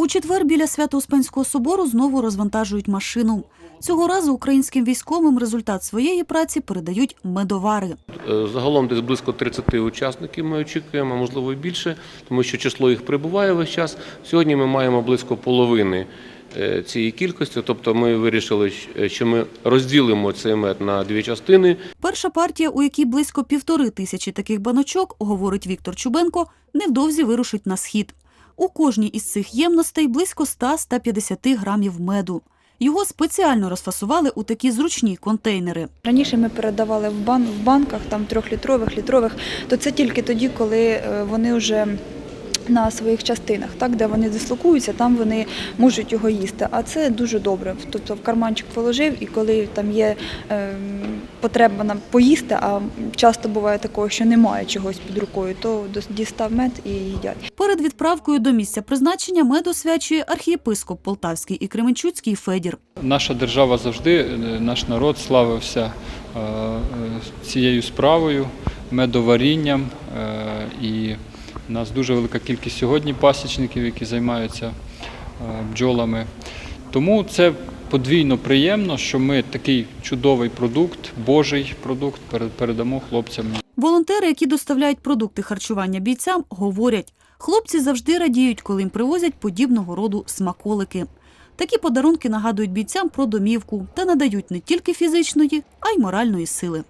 У четвер біля Свято-Успенського собору знову розвантажують машину. Цього разу українським військовим результат своєї праці передають медовари. Е, Загалом десь близько 30 учасників ми очікуємо, можливо і більше, тому що число їх прибуває весь час. Сьогодні ми маємо близько половини е, цієї кількості, тобто ми вирішили, що ми розділимо цей мед на дві частини. Перша партія, у якій близько півтори тисячі таких баночок, говорить Віктор Чубенко, невдовзі вирушить на схід. У кожній із цих ємностей близько 100-150 грамів меду. Його спеціально розфасували у такі зручні контейнери. Раніше ми передавали в, бан, в банках там трьохлітрових, літрових, то це тільки тоді, коли е, вони вже на своїх частинах, так, де вони дислокуються, там вони можуть його їсти. А це дуже добре. Тобто в карманчик положив, і коли там є е, потреба нам поїсти, а часто буває такого, що немає чогось під рукою, то дістав мед і їдять. Перед відправкою до місця призначення мед освячує архієпископ Полтавський і Кременчуцький Федір. Наша держава завжди, е, наш народ славився е, е, цією справою, медоварінням. е, І у нас дуже велика кількість сьогодні пасічників, які займаються е, бджолами. Тому це подвійно приємно, що ми такий чудовий продукт, божий продукт перед- передамо хлопцям. Волонтери, які доставляють продукти харчування бійцям, говорять, хлопці завжди радіють, коли їм привозять подібного роду смаколики. Такі подарунки нагадують бійцям про домівку та надають не тільки фізичної, а й моральної сили.